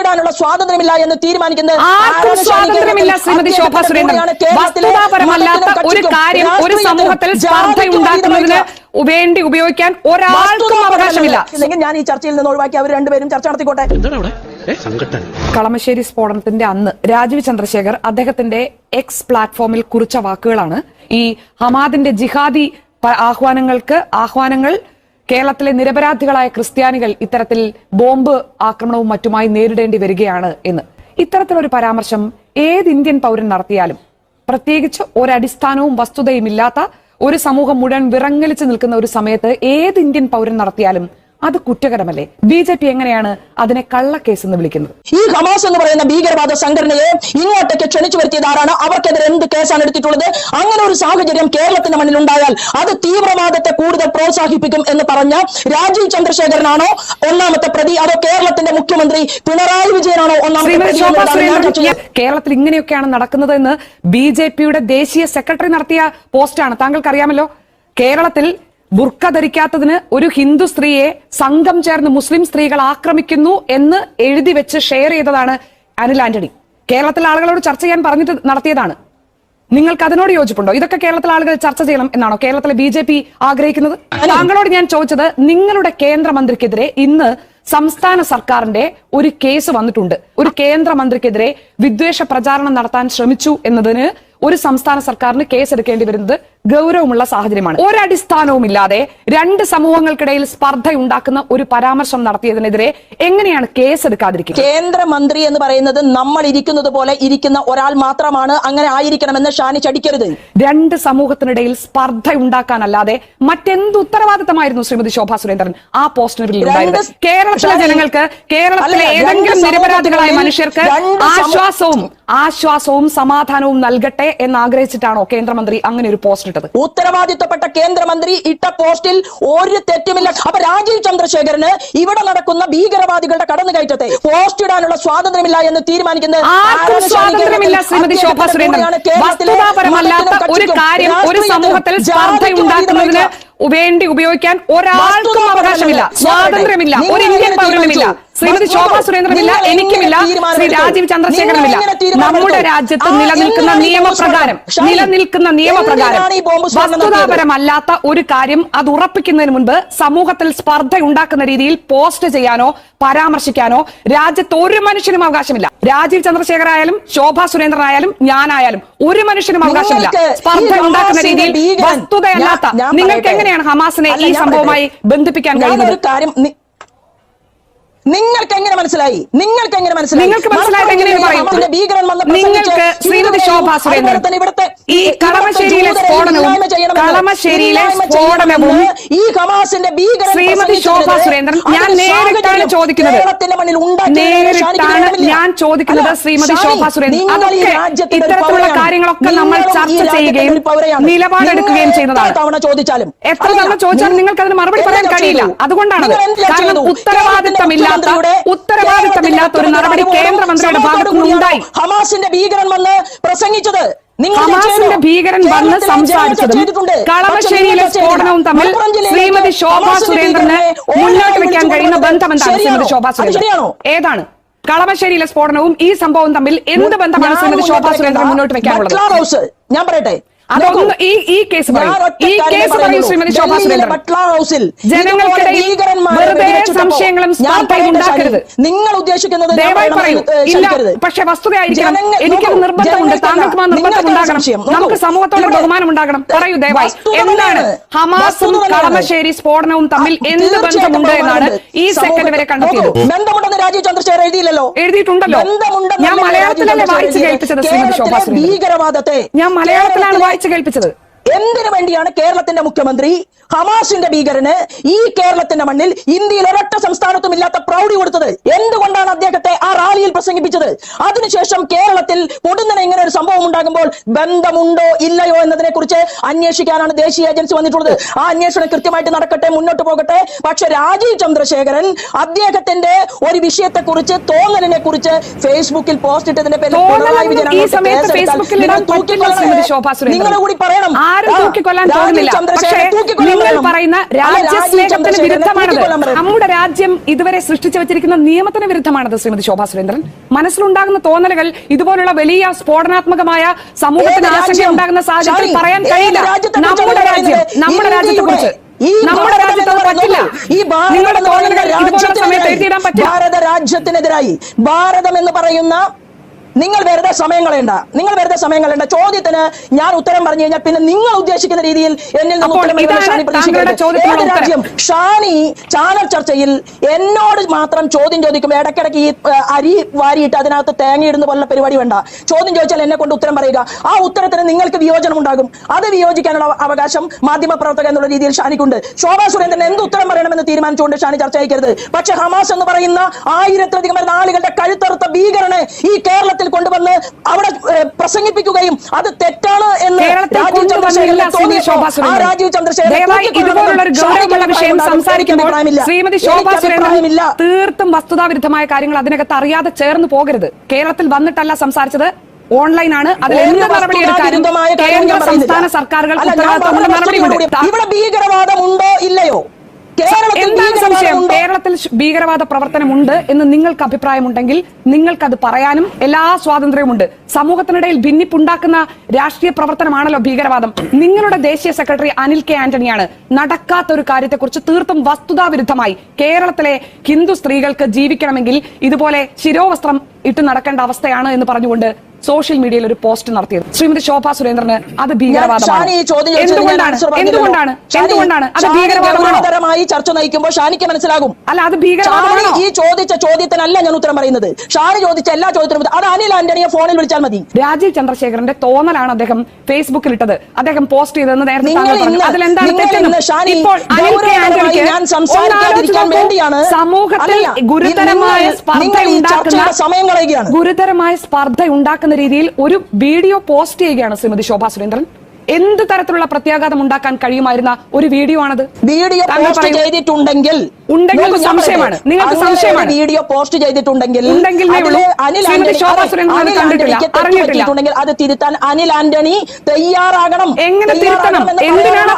ഇടാനുള്ള സ്വാതന്ത്ര്യമില്ല എന്ന് തീരുമാനിക്കുന്നത് ആർക്കും സ്വാതന്ത്ര്യമില്ല ശ്രീമതി ശോഭ സുരേന്ദ്രൻ. വസ്തുതാപരമല്ലാത്ത ഒരു കാര്യം ഒരു സമൂഹത്തിൽ വേണ്ടി ഉപയോഗിക്കാൻ ഒരാൾക്കും അവകാശമില്ല. ഇല്ലെങ്കിൽ ഞാൻ ഈ ചർച്ചയിൽ നിന്ന് ഒഴിവാക്കി അവർ രണ്ടുപേരും ചർച്ച നടത്തിക്കോട്ടെ? കളമശ്ശേരി സ്ഫോടനത്തിന്റെ അന്ന് രാജീവ് ചന്ദ്രശേഖർ അദ്ദേഹത്തിന്റെ എക്സ് പ്ലാറ്റ്ഫോമിൽ കുറിച്ച വാക്കുകളാണ്. ഈ ഹമാദിന്റെ ജിഹാദി ആഹ്വാനങ്ങൾക്ക് ആഹ്വാനങ്ങൾ കേരളത്തിലെ നിരപരാധികളായ ക്രിസ്ത്യാനികൾ ഇത്തരത്തിൽ ബോംബ് ആക്രമണവും മറ്റുമായി നേരിടേണ്ടി വരികയാണ് എന്ന്. ഇത്തരത്തിലൊരു പരാമർശം ഏത് ഇന്ത്യൻ പൗരൻ നടത്തിയാലും പ്രത്യേകിച്ച് ഒരടിസ്ഥാനവും വസ്തുതയും ഇല്ലാത്ത ഒരു സമൂഹം മുഴുവൻ വിറങ്ങലിച്ച് നിൽക്കുന്ന ഒരു സമയത്ത് ഏത് ഇന്ത്യൻ പൗരൻ നടത്തിയാലും അത് കുറ്റകരമല്ലേ? ബി ജെ പി എങ്ങനെയാണ് അതിനെ കള്ളക്കേസ് എന്ന് വിളിക്കുന്നത്? ഈ ഹമാസ് എന്ന് പറയുന്ന ഭീകരവാദ സംഘടനയെ ഇങ്ങോട്ടേക്ക് ക്ഷണിച്ചു വരുത്തിയത് ആരാണ് അവർക്കെതിരെ എന്ത് കേസാണ് എടുത്തിട്ടുള്ളത്? അങ്ങനെ ഒരു സാഹചര്യം കേരളത്തിന്റെ മണ്ണിൽ ഉണ്ടായാൽ അത് തീവ്രവാദത്തെ കൂടുതൽ പ്രോത്സാഹിപ്പിക്കും എന്ന് പറഞ്ഞ രാജീവ് ചന്ദ്രശേഖരനാണോ ഒന്നാമത്തെ പ്രതി? അതോ കേരളത്തിന്റെ മുഖ്യമന്ത്രി പിണറായി വിജയനാണോ ഒന്നാമത്തെ കേരളത്തിൽ ഇങ്ങനെയൊക്കെയാണ് നടക്കുന്നത് എന്ന് ബി ജെ പിയുടെ ദേശീയ സെക്രട്ടറി നടത്തിയ പോസ്റ്റാണ്. താങ്കൾക്ക് അറിയാമല്ലോ കേരളത്തിൽ ബുർക്ക ധരിക്കാത്തതിന് ഒരു ഹിന്ദു സ്ത്രീയെ സംഘം ചേർന്ന് മുസ്ലിം സ്ത്രീകൾ ആക്രമിക്കുന്നു എന്ന് എഴുതി വെച്ച് ഷെയർ ചെയ്തതാണ് അനിൽ ആന്റണി. കേരളത്തിലെ ആളുകളോട് ചർച്ച ചെയ്യാൻ പറഞ്ഞിട്ട് നടത്തിയതാണ്. നിങ്ങൾക്ക് അതിനോട് യോജിപ്പുണ്ടോ? ഇതൊക്കെ കേരളത്തിലെ ആളുകൾ ചർച്ച ചെയ്യണം എന്നാണോ? കേരളത്തിലെ ബി ജെ പി ആഗ്രഹിക്കുന്നത്? താങ്കളോട് ഞാൻ ചോദിച്ചത് നിങ്ങളുടെ കേന്ദ്രമന്ത്രിക്കെതിരെ ഇന്ന് സംസ്ഥാന സർക്കാരിന്റെ ഒരു കേസ് വന്നിട്ടുണ്ട്. ഒരു കേന്ദ്രമന്ത്രിക്കെതിരെ വിദ്വേഷ പ്രചാരണം നടത്താൻ ശ്രമിച്ചു എന്നതിന് ഒരു സംസ്ഥാന സർക്കാരിന് കേസ് എടുക്കേണ്ടി വരുന്നത് ഗൗരവമുള്ള സാഹചര്യമാണ്. ഒരടിസ്ഥാനവും ഇല്ലാതെ രണ്ട് സമൂഹങ്ങൾക്കിടയിൽ സ്പർദ്ധ ഉണ്ടാക്കുന്ന ഒരു പരാമർശം നടത്തിയതിനെതിരെ എങ്ങനെയാണ് കേസ് എടുക്കാതിരിക്കുക കേന്ദ്രമന്ത്രി എന്ന് പറയുന്നത് നമ്മൾ ഇരിക്കുന്നത് പോലെ ഇരിക്കുന്ന ഒരാൾ മാത്രമാണ് അങ്ങനെ ആയിരിക്കണമെന്ന് ഷാനി ചടിക്കരുത്. രണ്ട് സമൂഹത്തിനിടയിൽ സ്പർദ്ധ ഉണ്ടാക്കാനല്ലാതെ മറ്റെന്ത് ഉത്തരവാദിത്തമായിരുന്നു ശ്രീമതി ശോഭാ സുരേന്ദ്രൻ? ആ പോസ്റ്റിനറിൽ ഉണ്ടായത്. കേരളത്തിലെ ജനങ്ങൾക്ക് കേരളത്തിലെ ഏതെങ്കിലും നിരപരാധികളായ മനുഷ്യർക്ക് ആശ്വാസവും ആശ്വാസവും സമാധാനവും നൽകട്ടെ എന്ന് ആഗ്രഹിച്ചിട്ടാണോ കേന്ദ്രമന്ത്രി അങ്ങനെ ഒരു പോസ്റ്റ് ഇട്ടത്? ഉത്തരവാദിത്തപ്പെട്ട കേന്ദ്രമന്ത്രി ഇട്ട പോസ്റ്റിൽ ഒരു തെറ്റുമില്ല. അപ്പൊ രാജീവ് ചന്ദ്രശേഖരന് ഇവിടെ നടക്കുന്ന ഭീകരവാദികളുടെ കടന്നുകയറ്റത്തെ പോസ്റ്റ് ഇടാനുള്ള സ്വാതന്ത്ര്യമില്ല എന്ന് തീരുമാനിക്കുന്നത് ആർക്കും സ്വാതന്ത്ര്യമില്ല ശ്രീമതി ശോഭാ സുരേന്ദ്രൻ. വസ്തുതാപരമല്ലാത്ത ഒരു കാര്യം ഒരു സമൂഹത്തിൽ സ്പർദ്ധ ഉണ്ടാക്കുന്നതിന് വേണ്ടി ഉപയോഗിക്കാൻ ഒരാൾക്കും അവകാശമില്ല. സ്വാതന്ത്ര്യമില്ല. ഒരു ഇന്ത്യൻ പൗരനുമില്ല? ശ്രീമതി ശോഭാ സുരേന്ദ്രനില്ല എനിക്കുമില്ല. ശ്രീ രാജീവ് ചന്ദ്രശേഖരനില്ല. നമ്മുടെ രാജ്യത്ത് നിലനിൽക്കുന്ന നിയമപ്രകാരം നിലനിൽക്കുന്ന നിയമപ്രകാരം? വസ്തുതാപരമല്ലാത്ത ഒരു കാര്യം അത് ഉറപ്പിക്കുന്നതിന് മുൻപ് സമൂഹത്തിൽ സ്പർദ്ധ ഉണ്ടാക്കുന്ന രീതിയിൽ പോസ്റ്റ് ചെയ്യാനോ പരാമർശിക്കാനോ രാജ്യത്ത് ഒരു മനുഷ്യനും അവകാശമില്ല. രാജീവ് ചന്ദ്രശേഖർ ആയാലും ശോഭാ സുരേന്ദ്രൻ ആയാലും ഞാനായാലും ഒരു മനുഷ്യനും അവകാശമില്ല. സ്പർദ്ധ ഉണ്ടാക്കുന്ന രീതിയിൽ വസ്തുതയല്ലാത്ത നിങ്ങൾക്ക് എങ്ങനെയാണ് ഹമാസിനെ ഈ സംഭവമായി ബന്ധിപ്പിക്കാൻ കഴിയുന്നത്? നിങ്ങൾക്ക് എങ്ങനെ മനസ്സിലായി? നിങ്ങൾക്ക് എങ്ങനെ മനസ്സിലായി നിങ്ങൾക്ക് മനസ്സിലായി ഭീകരൻ വന്ന നിങ്ങൾക്ക് ശ്രീമതി ശോഭാ സുരേന്ദ്രൻ ഈ കളമശ്ശേരിയിലെ സ്ഫോടനവും കളമശ്ശേരിയിലെ സ്ഫോടനവും ഈ ഹമാസിന്റെ ഭീകരൻ ശ്രീമതി ശോഭാ സുരേന്ദ്രൻ ഞാൻ നേരിട്ടാണ് ചോദിക്കുന്നത്. നേരിട്ടാണ് ഞാൻ ചോദിക്കുന്നത് ശ്രീമതി ശോഭാ സുരേന്ദ്രൻ അതൊക്കെ ഇത്തരത്തിലുള്ള കാര്യങ്ങളൊക്കെ നമ്മൾ ചർച്ച ചെയ്യുകയും. നിലപാടെടുക്കുകയും ചെയ്യുന്നതാണ്. ചോദിച്ചാലും എത്ര തവണ ചോദിച്ചാലും നിങ്ങൾക്ക് അതിന് മറുപടി പറയാൻ കഴിയില്ല. അതുകൊണ്ടാണ് കാരണം ഉത്തരവാദിത്തമില്ലാത്ത ഉത്തരവാദിത്തമില്ലാത്ത ഒരു നടപടി കേന്ദ്രമന്ത്രിയുടെ ഭാഗത്തുനിന്നുണ്ടായി ഹമാസിന്റെ ഭീകരൻ വന്ന് പ്രസംഗിച്ചത്. ഹമാസിന്റെ? ഭീകരൻ വന്ന് സംസാരിച്ചതും കളമശ്ശേരിയിലെ സ്ഫോടനവും തമ്മിൽ ശ്രീമതി ശോഭാ സുരേന്ദ്രന് മുന്നോട്ട് വെക്കാൻ കഴിയുന്ന ബന്ധം എന്താണ് ശ്രീമതി ശോഭാ സുരേന്ദ്രൻ? ഏതാണ്? കളമശ്ശേരിയിലെ സ്ഫോടനവും ഈ സംഭവവും തമ്മിൽ എന്ത് ബന്ധമാണ് ശ്രീമതി ശോഭാ സുരേന്ദ്രൻ മുന്നോട്ട് വെക്കാനുള്ളത് ഞാൻ പറയട്ടെ. ഈ ഈ കേസ് ഈ കേസ് പറയൂ ശ്രീമതി ശോഭാ സുരേന്ദ്രൻ. ജനങ്ങൾക്കിടയിൽ വെറുതെ സംശയങ്ങളും ഉണ്ടാക്കരുത്. നിങ്ങൾ ഉദ്ദേശിക്കുന്നത് ദയവായി പറയൂ. ഇല്ല പക്ഷെ വസ്തുതയായിരിക്കണം. നോക്കൂ, നിർബന്ധമുണ്ട്. താങ്കൾക്ക് ആ നിർബന്ധം ഉണ്ടാകണം. നമുക്ക് സമൂഹത്തോട് ബഹുമാനം ഉണ്ടാകണം. പറയൂ ദയവായി. എന്താണ്? ഹമാസും കളമശ്ശേരി സ്ഫോടനവും തമ്മിൽ എന്ത് ബന്ധമുണ്ട് എന്നാണ് ഈ സെക്കൻഡ് വരെ കണ്ടെത്തിയത്. ബന്ധമുണ്ടെന്ന് രാജീവ് ചന്ദ്രശേഖർ എഴുതിയില്ലല്ലോ? എഴുതിയിട്ടുണ്ടല്ലോ. ഞാൻ മലയാളത്തിലല്ലേ വായിച്ചു കേൾപ്പിച്ചത് ശ്രീമതി ശോഭാ ഭീകരവാദത്തെ ഞാൻ മലയാളത്തിലാണ് വായിച്ചു കേൾപ്പിച്ചത്. എന്തിനു വേണ്ടിയാണ് കേരളത്തിന്റെ മുഖ്യമന്ത്രി ഹമാസിന്റെ ഭീകരന് ഈ കേരളത്തിന്റെ മണ്ണിൽ ഇന്ത്യയിൽ ഒരൊറ്റ സംസ്ഥാനത്തും ഇല്ലാത്ത പ്രൗഢി കൊടുത്തത്? എന്തുകൊണ്ടാണ് അദ്ദേഹത്തെ ആ റാലി റാലിയിൽ പ്രസംഗിപ്പിച്ചത്? അതിനുശേഷം കേരളത്തിൽ പൊടുന്നനെ ഇങ്ങനെ ഒരു സംഭവം ഉണ്ടാകുമ്പോൾ ബന്ധമുണ്ടോ ഇല്ലയോ എന്നതിനെ കുറിച്ച് അന്വേഷിക്കാനാണ് ദേശീയ ഏജൻസി വന്നിട്ടുള്ളത്. ആ അന്വേഷണം കൃത്യമായിട്ട് നടക്കട്ടെ മുന്നോട്ട് പോകട്ടെ. പക്ഷെ രാജീവ് ചന്ദ്രശേഖരൻ അദ്ദേഹത്തിന്റെ ഒരു വിഷയത്തെ കുറിച്ച് തോന്നലിനെ കുറിച്ച് ഫേസ്ബുക്കിൽ പോസ്റ്റ് ഇട്ടതിന്റെ പേരിൽ പിണറായി വിജയൻ. നിങ്ങൾ കൂടി പറയണം. ആരും തൂക്കിക്കൊല്ലാൻ തോന്നുന്നില്ല പക്ഷേ നിങ്ങൾ പറയുന്ന അല്ല, രാജ്യ രാജീവ് സ്നേഹത്തിന് ചന്ദ്രശേഖരനെ വിരുദ്ധമാണത്. നമ്മുടെ രാജ്യം ഇതുവരെ സൃഷ്ടിച്ചു വെച്ചിരിക്കുന്ന നിയമത്തിന് വിരുദ്ധമാണത് ശ്രീമതി ശോഭാ സുരേന്ദ്രൻ. മനസ്സിലുണ്ടാകുന്ന തോന്നലുകൾ ഇതുപോലുള്ള വലിയ സ്ഫോടനാത്മകമായ സമൂഹത്തിന് ആശങ്ക ഉണ്ടാകുന്ന സാഹചര്യത്തിൽ പറയാൻ കഴിയില്ല. നമ്മുടെ രാജ്യം നമ്മുടെ രാജ്യത്തെ കുറിച്ച്. നമ്മുടെ രാജ്യത്ത് പറ്റില്ല. ഈ ഭാരത സമയത്ത് എഴുതിയിടാൻ പറ്റില്ല. ഭാരത രാജ്യത്തിനെതിരായി ഭാരതം എന്ന് പറയുന്ന നിങ്ങൾ വെറുതെ സമയം കളയണ്ട നിങ്ങൾ വെറുതെ സമയം കളയണ്ട ചോദ്യത്തിന് ഞാൻ ഉത്തരം പറഞ്ഞു കഴിഞ്ഞാൽ പിന്നെ നിങ്ങൾ ഉദ്ദേശിക്കുന്ന രീതിയിൽ എന്നിൽ നിന്ന്. രാജ്യം? ഷാനി ചാനൽ ചർച്ചയിൽ എന്നോട് മാത്രം ചോദ്യം ചോദിക്കുമ്പോൾ ഇടയ്ക്കിടയ്ക്ക് ഈ അരി വാരിയിട്ട് അതിനകത്ത് തേങ്ങയിടുന്ന പോലുള്ള പരിപാടി വേണ്ട. ചോദ്യം ചോദിച്ചാൽ എന്നെ കൊണ്ട് ഉത്തരം പറയുക. ആ ഉത്തരത്തിന് നിങ്ങൾക്ക് വിയോജനം ഉണ്ടാകും. അത് വിയോജിക്കാനുള്ള അവ- അവകാശം മാധ്യമ പ്രവർത്തക എന്നുള്ള രീതിയിൽ ഷാനിക്കുണ്ട്. ശോഭാ സുരേന്ദ്രൻ എന്ത് ഉത്തരം പറയണമെന്ന് തീരുമാനിച്ചുകൊണ്ട് ഷാനി ചർച്ച അയക്കരുത് പക്ഷെ ഹമാസ് എന്ന് പറയുന്ന ആയിരത്തിലധികം വരുന്ന ആളുകളുടെ കഴുത്തറുത്ത ഭീകരനെ ഈ കേരളത്തിൽ കൊണ്ടുവന്ന് അവിടെ പ്രസംഗിപ്പിക്കുകയും അത് തെറ്റാണ് എന്ന് കേരളത്തിൽ രാജീവ് ചന്ദ്രശേഖരൻ തോന്നിയപ്പോൾ ആ രാജീവ് ചന്ദ്രശേഖരൻ സംസാരിക്കുമ്പോൾ ശ്രീമതി ശോഭാ സുരേന്ദ്രൻ തീർത്തും വസ്തുതാവിരുദ്ധമായ കാര്യങ്ങൾ അതിനകത്ത് അറിയാതെ ചേർന്ന് പോകരുത്. കേരളത്തിൽ വന്നിട്ടല്ല സംസാരിച്ചത്. ഓൺലൈനാണ്. അതിൽ എന്ത് ഒരു നടപടി എടുക്കാനും കേന്ദ്ര സംസ്ഥാന സർക്കാരുകൾ ഇവിടെ ഭീകരവാദം ഉണ്ടോ ഇല്ലയോ? കേരളത്തിൽ എന്താണ് സംശയം? കേരളത്തിൽ ഭീകരവാദ പ്രവർത്തനമുണ്ട് എന്ന് നിങ്ങൾക്ക് അഭിപ്രായമുണ്ടെങ്കിൽ നിങ്ങൾക്കത് പറയാനും എല്ലാ സ്വാതന്ത്ര്യവുമുണ്ട്. സമൂഹത്തിനിടയിൽ ഭിന്നിപ്പുണ്ടാക്കുന്ന രാഷ്ട്രീയ പ്രവർത്തനമാണല്ലോ ഭീകരവാദം. നിങ്ങളുടെ ദേശീയ സെക്രട്ടറി അനിൽ കെ ആന്റണിയാണ് നടക്കാത്ത ഒരു കാര്യത്തെക്കുറിച്ച് തീർത്തും വസ്തുതാവിരുദ്ധമായി കേരളത്തിലെ ഹിന്ദു സ്ത്രീകൾക്ക് ജീവിക്കണമെങ്കിൽ ഇതുപോലെ ശിരോവസ്ത്രം ഇട്ട് നടക്കേണ്ട അവസ്ഥയാണ് എന്ന് പറഞ്ഞുകൊണ്ട് സോഷ്യൽ മീഡിയയിൽ ഒരു പോസ്റ്റ് നടത്തിയത്. ശ്രീമതി ശോഭ സുരേന്ദ്രന് അത് ഭീകരവാദമാണ്. എന്തുകൊണ്ടാണ്? എന്തുകൊണ്ടാണ്? എന്തുകൊണ്ടാണ്? അത് ഭീകരവാദമായി ചർച്ച നയിക്കുമ്പോൾ ഷാനിക്ക് മനസ്സിലാകും. അല്ല അത് ഭീകരവാദമാണ്? ഈ ചോദിച്ച ചോദ്യത്തിനല്ല ഞാൻ ഉത്തരം പറയുന്നത്. ഷാനി ചോദിച്ച എല്ലാ ചോദ്യത്തിനും അത് അനിൽ ആന്റണിയെ ഫോണിൽ വിളിച്ചാൽ മതി. രാജീവ് ചന്ദ്രശേഖരന്റെ തോന്നലാണ് അദ്ദേഹം ഫേസ്ബുക്കിൽ ഇട്ടത് അദ്ദേഹം പോസ്റ്റ് ചെയ്തതെന്ന് നേരത്തെ അതിലെന്താണ് ഇപ്പോൾ സമൂഹത്തിൽ ഗുരുതരമായ സ്പർദ്ധ ഉണ്ടാക്കുന്ന ഗുരുതരമായ സ്പർദ്ധ ഉണ്ടാക്കുന്ന രീതിയിൽ ഒരു വീഡിയോ പോസ്റ്റ് ചെയ്യുകയാണ് ശ്രീമതി ശോഭാ സുരേന്ദ്രൻ. എന്ത് തരത്തിലുള്ള പ്രത്യാഘാതം ഉണ്ടാക്കാൻ കഴിയുമായിരുന്ന ഒരു വീഡിയോ ആണത്? വീഡിയോ പോസ്റ്റ് ചെയ്തിട്ടുണ്ടെങ്കിൽ ഉണ്ടെങ്കിൽ സംശയമാണ്. നിങ്ങൾക്ക് സംശയമാണ്. വീഡിയോ പോസ്റ്റ് ചെയ്തിട്ടുണ്ടെങ്കിൽ ഉണ്ടെങ്കിൽ അറിഞ്ഞിട്ടുണ്ടെങ്കിൽ അതെ, തിരുത്താൻ അനിൽ ആന്റണി തയ്യാറാകണം. എങ്ങനെ തിരുത്തണം? എന്തിനാണ്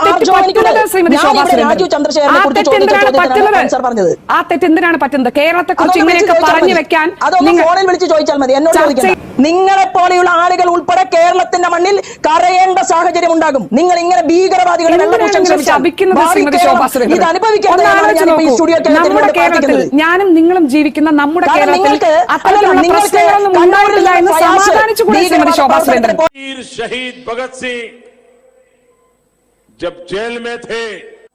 സുരേന്ദ്രൻ? ചന്ദ്രശേഖരനെ ആ കുറിച്ച് തെറ്റ് ചോദിച്ച എന്തിനാണ് പറഞ്ഞത് പറ്റുന്നത്? ആ തെറ്റ് എന്തിനാണ് പറ്റുന്നത്? കേരളത്തെ കുറിച്ച് ഇങ്ങനെയൊക്കെ പറഞ്ഞു വെക്കാൻ. അതൊന്ന് ഫോണിൽ വിളിച്ച് ചോദിച്ചാൽ മതി. എന്നോട് നിങ്ങളെ പോലെയുള്ള ആളുകൾ ഉൾപ്പെടെ കേരളത്തിന്റെ മണ്ണിൽ കരയേണ്ട സാഹചര്യം ഉണ്ടാകും നിങ്ങൾ ഇങ്ങനെ ഭീകരവാദികളെ എന്തിനാണ് വെള്ളപൂശാൻ നിങ്ങൾ ശ്രമിച്ചാൽ ശപിക്കുന്നത് ഭാവി ശ്രീമതി കേരളം ശോഭാ സുരേന്ദ്രൻ? ഇത് അനുഭവിക്കാൻ ഒന്ന് തയ്യാറാണ് ആലോചിച്ച് ഞാനിപ്പോ ഈ നോക്കൂ. സ്റ്റുഡിയോ കേരളത്തിൽ നമ്മുടെ ഇവിടെ കേരളത്തിൽ പ്രാർത്ഥിക്കുന്നത്. ഞാനും നിങ്ങളും ജീവിക്കുന്ന നമ്മുടെ കാരണം കേരളത്തിൽ നിങ്ങൾക്ക് അത്തരത്തിലുള്ള അല്ലല്ല, നിങ്ങൾക്ക് പ്രശ്നങ്ങളൊന്നും ഉണ്ടായിട്ടില്ല എന്ന് കണ്ണൂരിൽ നിന്ന് സമാധാനിച്ചുകൂടെ ശ്രീമതി ഭീകരവാദ ശോഭാ സുരേന്ദ്രൻ പ്രവർത്തനത്തിന് वीर शहीद भगत सिंह जब जेल में थे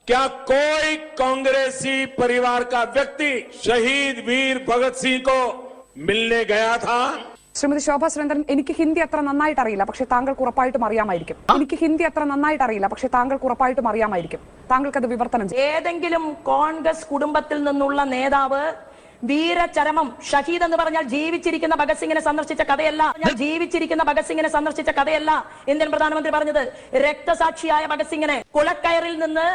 क्या कोई कांग्रेसी परिवार का व्यक्ति शहीद वीर भगत सिंह को मिलने गया था ശ്രീമതി ശോഭ സുരേന്ദ്രൻ എനിക്ക് ഹിന്ദി അത്ര നന്നായിട്ട് അറിയില്ല പക്ഷെ താങ്കൾക്ക് ഉറപ്പായിട്ടും അറിയാമായിരിക്കും. എനിക്ക് ഹിന്ദി അത്ര നന്നായിട്ട് അറിയില്ല പക്ഷെ താങ്കൾക്ക് ഉറപ്പായിട്ടും അറിയാമായിരിക്കും. താങ്കൾക്ക് അത് വിവർത്തനം ചെയ്യും. ഏതെങ്കിലും കോൺഗ്രസ് കുടുംബത്തിൽ നിന്നുള്ള നേതാവ് വീരചരമം ഷഹീദ് എന്ന് പറഞ്ഞാൽ ജീവിച്ചിരിക്കുന്ന ഭഗത് സിംഗിനെ സന്ദർശിച്ച കഥയല്ല. ജീവിച്ചിരിക്കുന്ന ഭഗത് സിംഗിനെ സന്ദർശിച്ച കഥയല്ല. ഇന്ത്യൻ പ്രധാനമന്ത്രി പറഞ്ഞത് രക്തസാക്ഷിയായ ഭഗത് സിംഗിനെ കുളക്കയറിൽ നിന്ന്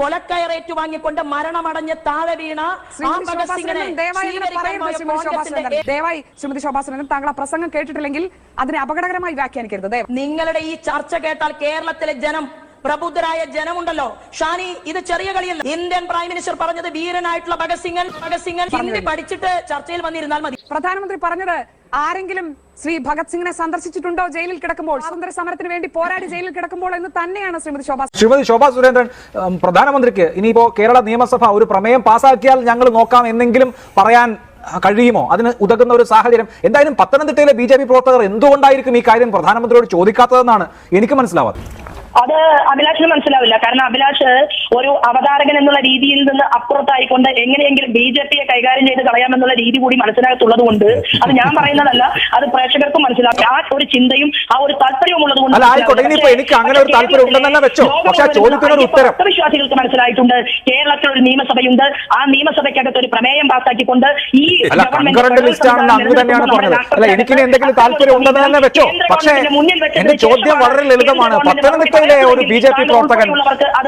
കൊലക്കയറേറ്റു വാങ്ങിക്കൊണ്ട് മരണമടഞ്ഞ് താഴെ വീണ ദയവായി ശ്രീമതി ശോഭാ കോൺഗ്രസിന്റെ സുരേന്ദ്രൻ. ദയവായി ശ്രീമതി ശോഭാ സുരേന്ദ്രൻ താങ്കൾ ആ പ്രസംഗം കേട്ടിട്ടില്ലെങ്കിൽ അതിനെ അപകടകരമായി വ്യാഖ്യാനിക്കരുത്. നിങ്ങളുടെ ഈ ചർച്ച കേട്ടാൽ കേരളത്തിലെ ജനം പ്രബുദ്ധരായ ജനമുണ്ടല്ലോ. ഷാനി ഇത് ചെറിയ കളിയല്ല. ഇന്ത്യൻ പ്രൈം മിനിസ്റ്റർ പറഞ്ഞത് വീരനായിട്ടുള്ള ഭഗത് സിംഗൻ ഭഗത് സിംഗൻ ഹിന്ദി പഠിച്ചിട്ട് ചർച്ചയിൽ വന്നിരുന്നാൽ മതി. പ്രധാനമന്ത്രി പറഞ്ഞത് ആരെങ്കിലും ശ്രീ ഭഗത് സിംഗിനെ സന്ദർശിച്ചിട്ടുണ്ടോ ജയിലിൽ കിടക്കുമ്പോൾ? സ്വാതന്ത്ര്യ സമരത്തിന് വേണ്ടി പോരാടി ജയിലിൽ കിടക്കുമ്പോൾ എന്ന് തന്നെയാണ് ശ്രീമതി ശോഭാ ശ്രീമതി ശോഭാ സുരേന്ദ്രൻ പ്രധാനമന്ത്രിക്ക് ഇനിയിപ്പോ കേരള നിയമസഭ ഒരു പ്രമേയം പാസാക്കിയാൽ ഞങ്ങൾ നോക്കാം എന്നെങ്കിലും പറയാൻ കഴിയുമോ? അതിന് ഉതകുന്ന ഒരു സാഹചര്യം. എന്തായാലും പത്തനംതിട്ടയിലെ ബി ജെ പി പ്രവർത്തകർ എന്തുകൊണ്ടായിരിക്കും ഈ കാര്യം പ്രധാനമന്ത്രിയോട് ചോദിക്കാത്തതെന്നാണ് എനിക്ക് മനസ്സിലാവാത്തത്. അത് അഭിലാഷിന് മനസ്സിലാവില്ല. കാരണം അഭിലാഷ് ഒരു അവതാരകൻ എന്നുള്ള രീതിയിൽ നിന്ന് അപ്പുറത്തായിക്കൊണ്ട് എങ്ങനെയെങ്കിലും ബി ജെ പിയെ കൈകാര്യം ചെയ്ത് കളയാമെന്നുള്ള രീതി കൂടി മനസ്സിലാകത്തുള്ളത് കൊണ്ട് അത് ഞാൻ പറയുന്നതല്ല. അത് പ്രേക്ഷകർക്കും മനസ്സിലാക്കി ആ ഒരു ചിന്തയും ആ ഒരു താല്പര്യവും ഉള്ളത് കൊണ്ട് അല്ല, ആയിക്കോട്ടെ. ഇനിയിപ്പോ എനിക്ക് അങ്ങനെ ഒരു താല്പര്യം ഉണ്ടെന്നല്ല വെച്ചോ. പക്ഷേ ചോദ്യത്തിനൊരു ഉത്തരം. വിശ്വാസികൾക്ക് മനസ്സിലായിട്ടുണ്ട്. കേരളത്തിൽ ഒരു നിയമസഭയുണ്ട്. ആ നിയമസഭയ്ക്കകത്ത് ഒരു പ്രമേയം പാസ്സാക്കിക്കൊണ്ട് ഈ എനിക്കിനി എന്തെങ്കിലും താല്പര്യം ഉണ്ടെന്ന് തന്നെ വെച്ചോ. പക്ഷേ എന്റെ ചോദ്യം വളരെ ലളിതമാണ്. പത്തനംതിട്ടയിലെ ഒരു ബി ജെ പി പ്രവർത്തകൻ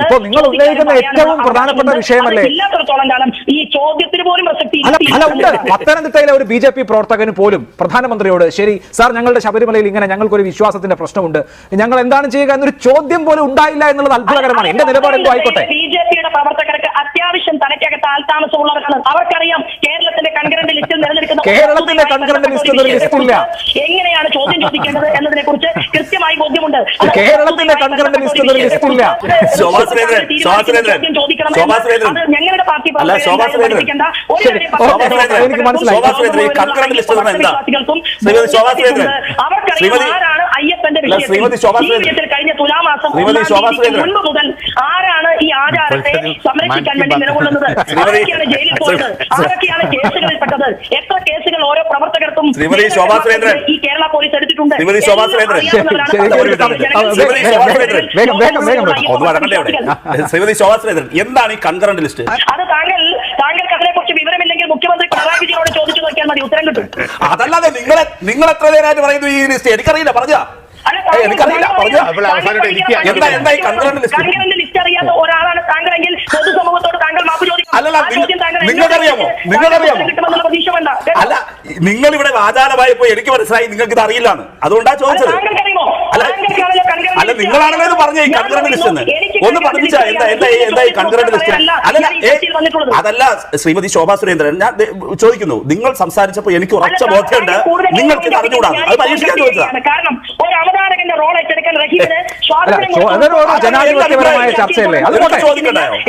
ഇപ്പോ നിങ്ങൾ ഉന്നയിക്കുന്ന ഏറ്റവും പ്രധാനപ്പെട്ട വിഷയമല്ലേ? അല്ല അല്ല ഉണ്ട്. പത്തനംതിട്ടയിലെ ഒരു ബി ജെ പി പ്രവർത്തകന് പോലും പ്രധാനമന്ത്രിയോട് ശരി സാർ ഞങ്ങളുടെ ശബരിമലയിൽ ഇങ്ങനെ ഞങ്ങൾക്കൊരു വിശ്വാസത്തിന്റെ പ്രശ്നമുണ്ട് ഞങ്ങൾ എന്താണ് ചെയ്യുക എന്നൊരു ചോദ്യം പോലും ഉണ്ടായില്ല എന്നുള്ളത് അത്ഭുതകരമാണ് എന്റെ നിലപാട് എന്തോ ആയിക്കോട്ടെ പ്രവർത്തകർക്ക് അത്യാവശ്യം തലയ്ക്കകത്ത് ആൾതാമസമുള്ളവരാണ്. അവർക്കറിയാം കേരളത്തിന്റെ കൺഗ്രന്റ് ലിസ്റ്റിൽ നിലനിൽക്കുന്ന കേരളത്തിന്റെ ലിസ്റ്റിൽ. എങ്ങനെയാണ് ചോദ്യം ചോദിക്കേണ്ടത് എന്നതിനെ കുറിച്ച് കൃത്യമായി ബോധ്യമുണ്ട്. കേരളത്തിന്റെ കൺഗ്രന്റ് ചോദ്യം ചോദിക്കണം. അത് ഞങ്ങളുടെ പാർട്ടി എനിക്ക് മനസ്സിലായി. അവർക്കറിയാം ആരാണ് അയ്യപ്പന്റെ വിഷയത്തിൽ കഴിഞ്ഞ തുലാമാസം. മുൻപ് മുതൽ ആരാണ് ഈ ആചാരത്തെ സംരക്ഷിക്കാൻ വേണ്ടി നിലകൊള്ളുന്നത്? ആരൊക്കെയാണ് ജയിലിൽ പോയത്? ആരൊക്കെയാണ് കേസുകളിൽപ്പെട്ടത്? എത്ര കേസുകൾ ഓരോ പ്രവർത്തകർക്കും ശ്രീമതി ശോഭാ സുരേന്ദ്രൻ. ഈ കേരള പോലീസ് എടുത്തിട്ടുണ്ട്. ശ്രീമതി ശോഭാ സുരേന്ദ്രൻ. എന്താണ് ഈ കൺകറന്റ് ലിസ്റ്റ്? അത് താങ്കൾ താങ്കൾക്ക് അതിനെക്കുറിച്ച് വിവരമില്ലെങ്കിൽ മുഖ്യമന്ത്രി പിണറായി വിജയനോട് ചോദിച്ചു നോക്കിയാൽ മതി. ഉത്തരം കിട്ടും. അതല്ലാതെ നിങ്ങളെ നിങ്ങൾ എത്ര നേരമായിട്ട് പറയുന്നു ഈ ലിസ്റ്റ്? എനിക്കറിയില്ല. പറഞ്ഞ അല്ല, എനിക്കറിയില്ല. പറഞ്ഞു എന്താ- എന്താ ഈ കൺകറന്റ് ലിസ്റ്റ്? list അറിയാത്ത അല്ലല്ല, നിങ്ങൾക്കറിയാമോ? നിങ്ങൾക്കറിയാമോ? അല്ല നിങ്ങൾ ഇവിടെ വാചാലമായപ്പോ എനിക്ക് മനസ്സിലായി നിങ്ങൾക്ക് ഇത് അറിയില്ലാണ് അതുകൊണ്ടാ ചോദിച്ചത്. അല്ല അല്ല. നിങ്ങളാണല്ലോ ഇത് പറഞ്ഞ ഈ ലിസ്റ്റ് എന്ന്. ഒന്ന് പഠിപ്പിച്ച എന്താ എന്താ എന്താ ഈ കൺകറന്റ് ലിസ്റ്റ്? അല്ല, അല്ലല്ല. അതല്ല ശ്രീമതി ശോഭാ സുരേന്ദ്രൻ ഞാൻ ചോദിക്കുന്നു. നിങ്ങൾ സംസാരിച്ചപ്പോ എനിക്ക് ഉറച്ച ബോധ്യമുണ്ട്. നിങ്ങൾക്ക് ഇത് അറിഞ്ഞുകൂടാ അത് പരീക്ഷിക്കാൻ ചോദിച്ചതാ. കാരണം ഒരു അവതാരകന്റെ റോൾ ഏറ്റെടുക്കാൻ റഹീമിന്. ജനാധിപത്യപരമായ ചർച്ചയല്ലേ? അതുകൊണ്ട്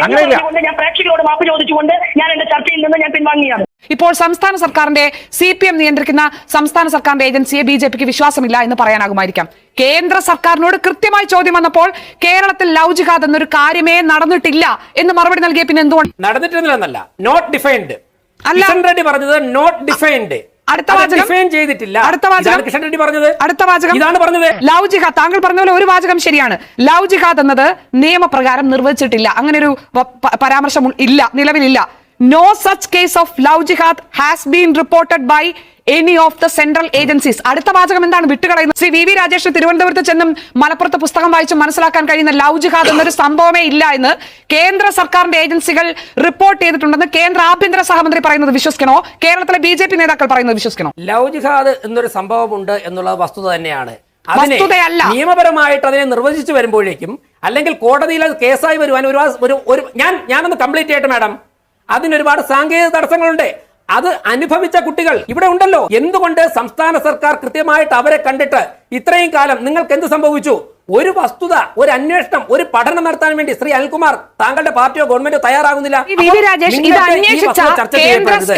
അങ്ങനെയല്ല. ഞാൻ പ്രേക്ഷകരോട് മാപ്പ് ചോദിച്ചുകൊണ്ട് ഞാൻ എന്റെ ചർച്ചയിൽ നിന്ന് ഞാൻ പിൻവാങ്ങിയാണ്. ഇപ്പോൾ സംസ്ഥാന സർക്കാരിന്റെ സി പി എം നിയന്ത്രിക്കുന്ന സംസ്ഥാന സർക്കാരിന്റെ ഏജൻസിയെ ബി ജെ പിക്ക് വിശ്വാസമില്ല എന്ന് പറയാനാകുമായിരിക്കാം. കേന്ദ്ര സർക്കാരിനോട് കൃത്യമായി ചോദ്യം വന്നപ്പോൾ കേരളത്തിൽ ലവ് ജിഹാദ് എന്നൊരു കാര്യമേ നടന്നിട്ടില്ല എന്ന് മറുപടി നൽകിയ പിന്നെ എന്തുകൊണ്ട്? നടന്നിട്ടില്ലെന്നല്ല നോട്ട് ഡിഫൈൻഡ് അല്ല. പറഞ്ഞത് നോട്ട് ഡിഫൈൻഡ് അടുത്ത വാചകം? ചെയ്തിട്ടില്ല. അടുത്ത വാചകം? റെഡ്ഡി പറഞ്ഞത്. അടുത്ത വാചകം? ഇതാണ് പറഞ്ഞത്. ലവ് ജിഹാദ് താങ്കൾ പറഞ്ഞ പോലെ ഒരു വാചകം ശരിയാണ്. ലവ് ജിഹാദ് എന്നത് നിയമപ്രകാരം നിർവചിച്ചിട്ടില്ല അങ്ങനെ ഒരു പരാമർശം ഇല്ല നിലവിലില്ല. No such case of love jihad has been reported by any of the central agencies അടുത്ത വാചകം എന്താണ്? വിട്ടുകളയുന്നത് ശ്രീ വി വി രാജേഷ് തിരുവനന്തപുരത്ത് ചെന്നും മലപ്പുറത്ത് പുസ്തകം വായിച്ച് മനസ്സിലാക്കാൻ കഴിയുന്ന ലവ് ജിഹാദ് എന്നൊരു സംഭവമേ ഇല്ല എന്ന് കേന്ദ്ര സർക്കാരിന്റെ ഏജൻസികൾ റിപ്പോർട്ട് ചെയ്തിട്ടുണ്ടെന്ന് കേന്ദ്ര ആഭ്യന്തര സഹമന്ത്രി പറയുന്നത് വിശ്വസിക്കണോ? കേരളത്തിലെ ബി ജെ പി നേതാക്കൾ പറയുന്നത് വിശ്വസിക്കണോ? ലവ് ജിഹാദ് എന്നൊരു സംഭവമുണ്ട് എന്നുള്ളത് വസ്തുത തന്നെയാണ്. അതിനെ. നിയമപരമായിട്ട് അതിനെ നിർവചിച്ചു വരുമ്പോഴേക്കും അല്ലെങ്കിൽ കോടതിയിൽ അത് കേസായി വരുവാൻ ഒരു ഒരു ഒരു ഞാൻ ഞാനൊന്ന് കംപ്ലീറ്റ് ചെയ്യട്ടെ മാഡം. അതിന് ഒരുപാട് സാങ്കേതിക തടസ്സങ്ങളുണ്ട്. അത് അനുഭവിച്ച കുട്ടികൾ ഇവിടെ ഉണ്ടല്ലോ. എന്തുകൊണ്ട് സംസ്ഥാന സർക്കാർ കൃത്യമായിട്ട് അവരെ കണ്ടിട്ട് ഇത്രയും കാലം നിങ്ങൾക്ക് എന്ത് സംഭവിച്ചു? ഒരു വസ്തുത ഒരു അന്വേഷണം ഒരു പഠനം നടത്താൻ വേണ്ടി ശ്രീ അനിൽകുമാർ താങ്കളുടെ പാർട്ടിയോ ഗവൺമെന്റോ തയ്യാറാകുന്നില്ല.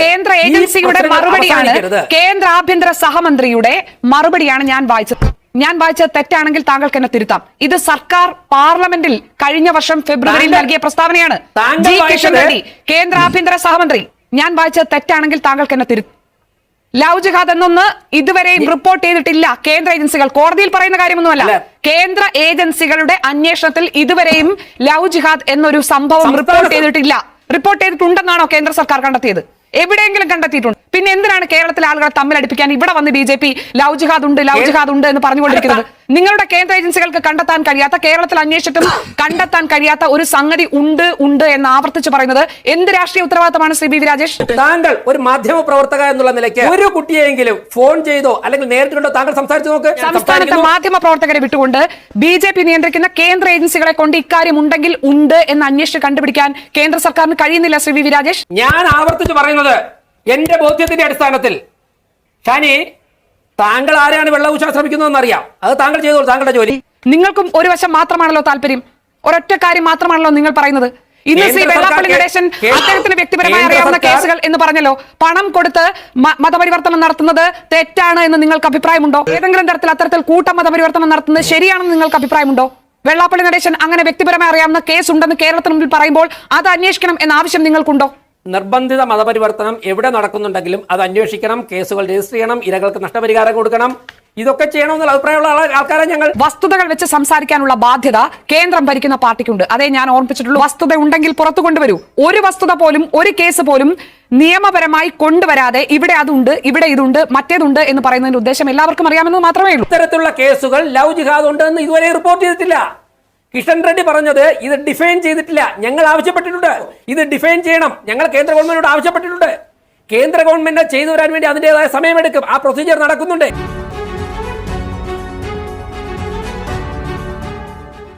കേന്ദ്ര ഏജൻസിയുടെ മറുപടിയാണ് കേന്ദ്ര ആഭ്യന്തര സഹമന്ത്രിയുടെ മറുപടിയാണ് ഞാൻ വായിച്ചത്. ഞാൻ വായിച്ചത് തെറ്റാണെങ്കിൽ താങ്കൾക്ക് എന്നെ തിരുത്താം. ഇത് സർക്കാർ പാർലമെന്റിൽ കഴിഞ്ഞ വർഷം ഫെബ്രുവരിയിൽ നൽകിയ പ്രസ്താവനയാണ്. താങ്കൾ ജി കിഷൻ വായിച്ചത് റെഡ്ഡി കേന്ദ്ര ആഭ്യന്തര സഹമന്ത്രി ഞാൻ വായിച്ചത് തെറ്റാണെങ്കിൽ താങ്കൾക്ക് എന്നെ തിരുത്തും ലവ് ജിഹാദ് എന്നൊന്ന് ഇതുവരെയും റിപ്പോർട്ട് ചെയ്തിട്ടില്ല. കേന്ദ്ര ഏജൻസികൾ കോടതിയിൽ പറയുന്ന കാര്യമൊന്നുമല്ല. കേന്ദ്ര ഏജൻസികളുടെ അന്വേഷണത്തിൽ ഇതുവരെയും ലവ് ജിഹാദ് എന്നൊരു സംഭവം റിപ്പോർട്ട് ചെയ്തിട്ടില്ല. റിപ്പോർട്ട് ചെയ്തിട്ടുണ്ടെന്നാണോ കേന്ദ്ര സർക്കാർ കണ്ടെത്തിയത്? എവിടെയെങ്കിലും കണ്ടെത്തിയിട്ടുണ്ട്? പിന്നെ എന്തിനാണ് കേരളത്തിലെ ആളുകളെ തമ്മിൽ തമ്മിലടിപ്പിക്കാൻ ഇവിടെ വന്ന് B J P love jihad ഉണ്ട് ലവ് ജിഹാദ് ഉണ്ട് എന്ന് പറഞ്ഞുകൊണ്ടിരിക്കുന്നത്. നിങ്ങളുടെ കേന്ദ്ര ഏജൻസികൾക്ക് കണ്ടെത്താൻ കഴിയാത്ത കേരളത്തിൽ അന്വേഷിച്ചിട്ടും കണ്ടെത്താൻ കഴിയാത്ത ഒരു സംഗതി ഉണ്ട് ഉണ്ട് എന്ന് ആവർത്തിച്ച് പറയുന്നത് എന്ത് രാഷ്ട്രീയ ഉത്തരവാദിത്തമാണ് ശ്രീ ബി വി രാജേഷ്? താങ്കൾ ഒരു മാധ്യമ പ്രവർത്തക എന്നുള്ള നിലയ്ക്ക് ഒരു കുട്ടിയെങ്കിലും ഫോൺ ചെയ്തോ അല്ലെങ്കിൽ നേരിട്ടുണ്ടോ താങ്കൾ സംസാരിച്ചു നോക്ക്. സംസ്ഥാനത്തെ മാധ്യമ പ്രവർത്തകരെ വിട്ടുകൊണ്ട് ബി ജെ പി നിയന്ത്രിക്കുന്ന കേന്ദ്ര ഏജൻസികളെ കൊണ്ട് ഇക്കാര്യം ഉണ്ടെങ്കിൽ ഉണ്ട് എന്ന് അന്വേഷിച്ച് കണ്ടുപിടിക്കാൻ കേന്ദ്ര സർക്കാരിന് കഴിയുന്നില്ല ശ്രീ വി രാജേഷ്? ഞാൻ ആവർത്തിച്ച് പറയുന്നത് എന്റെ ബോധ്യത്തിന്റെ അടിസ്ഥാനത്തിൽ. ഷാനി താങ്കൾ ആരാണ് വെള്ളം ഊശാൻ ശ്രമിക്കുന്നതെന്ന് അറിയാം അത് താങ്കൾ ചെയ്തോളൂ താങ്കളുടെ ജോലി. നിങ്ങൾക്കും ഒരു വശം മാത്രമാണല്ലോ താല്പര്യം. ഒരൊറ്റ കാര്യം മാത്രമാണല്ലോ നിങ്ങൾ പറയുന്നത്. ഇന്ന് ശ്രീ വെള്ളാപ്പള്ളി ഗണേശൻ അദ്ദേഹത്തിന് വ്യക്തിപരമായി അറിയാവുന്ന കേസുകൾ എന്ന് പറഞ്ഞല്ലോ. പണം കൊടുത്ത് മതപരിവർത്തനം നടത്തുന്നത് തെറ്റാണ് എന്ന് നിങ്ങൾക്ക് അഭിപ്രായമുണ്ടോ? ഏതെങ്കിലും തരത്തിൽ അത്തരത്തിൽ കൂട്ട മതപരിവർത്തനം നടത്തുന്നത് ശരിയാണെന്ന് നിങ്ങൾക്ക് അഭിപ്രായമുണ്ടോ? വെള്ളാപ്പള്ളി നടേശൻ അങ്ങനെ വ്യക്തിപരമായി അറിയാവുന്ന കേസ് ഉണ്ടെന്ന് കേരളത്തിന് മുമ്പിൽ പറയുമ്പോൾ അത് അന്വേഷിക്കണം എന്ന ആവശ്യം നിങ്ങൾക്കുണ്ടോ? നിർബന്ധിത മതപരിവർത്തനം എവിടെ നടക്കുന്നുണ്ടെങ്കിലും അത് അന്വേഷിക്കണം കേസുകൾ രജിസ്റ്റർ ചെയ്യണം ഇരകൾക്ക് നഷ്ടപരിഹാരം കൊടുക്കണം. ഇതൊക്കെ ചെയ്യണമെന്നുള്ള അഭിപ്രായമുള്ള ആൾക്കാരെ ഞങ്ങൾ. വസ്തുതകൾ വെച്ച് സംസാരിക്കാനുള്ള ബാധ്യത കേന്ദ്രം ഭരിക്കുന്ന പാർട്ടിക്കുണ്ട്. അതേ ഞാൻ ഓർമ്മിപ്പിച്ചിട്ടുള്ളൂ. വസ്തുത ഉണ്ടെങ്കിൽ പുറത്തു കൊണ്ടുവരൂ. ഒരു വസ്തുത പോലും ഒരു കേസ് പോലും നിയമപരമായി കൊണ്ടുവരാതെ ഇവിടെ അതുണ്ട് ഇവിടെ ഇതുണ്ട് മറ്റേതുണ്ട് എന്ന് പറയുന്നതിന്റെ ഉദ്ദേശം എല്ലാവർക്കും അറിയാമെന്ന് മാത്രമേ ഉള്ളൂ. ഇത്തരത്തിലുള്ള കേസുകൾ ലവ് ജിഹാദ് ഉണ്ടെന്ന് ഇതുവരെ റിപ്പോർട്ട് ചെയ്തിട്ടില്ല. കിഷൻ റെഡ്ഡി പറഞ്ഞത് ഇത് ഡിഫൈൻ ചെയ്തിട്ടില്ല. ഞങ്ങൾ ആവശ്യപ്പെട്ടിട്ടുണ്ട്. ഇത് ഡിഫൈൻ ചെയ്യണം. ഞങ്ങൾ കേന്ദ്ര ഗവൺമെന്റിനോട് ആവശ്യപ്പെട്ടിട്ടുണ്ട്. കേന്ദ്ര ഗവൺമെന്റ് ചെയ്തു വരാൻ വേണ്ടി അതിന്റെതായ സമയമെടുക്കും. ആ പ്രൊസീജിയർ നടക്കുന്നുണ്ട്.